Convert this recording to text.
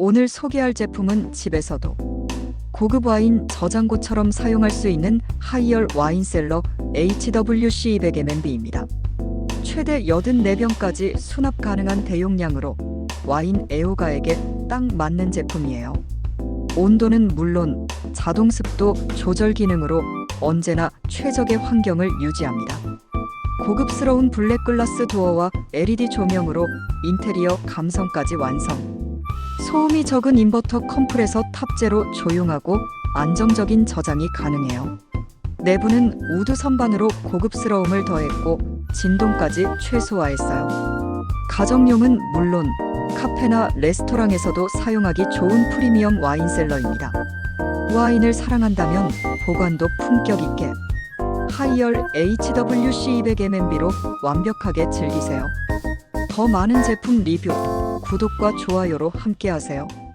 오늘 소개할 제품은 집에서도 고급 와인 저장고처럼 사용할 수 있는 하이얼 와인셀러 HWC 200mm입니다. 최대 84병까지 수납 가능한 대용량으로 와인 애호가에게 딱 맞는 제품이에요. 온도는 물론 자동 습도 조절 기능으로 언제나 최적의 환경을 유지합니다. 고급스러운 블랙 글라스 도어와 LED 조명으로 인테리어 감성까지 완성. 소음이 적은 인버터 컴프레서 탑재로 조용하고 안정적인 저장이 가능해요. 내부는 우드 선반으로 고급스러움을 더했고 진동까지 최소화했어요. 가정용은 물론 카페나 레스토랑에서도 사용하기 좋은 프리미엄 와인셀러입니다. 와인을 사랑한다면 보관도 품격 있게 하이얼 HWC 200mm로 완벽하게 즐기세요. 더 많은 제품 리뷰, 구독과 좋아요로 함께하세요.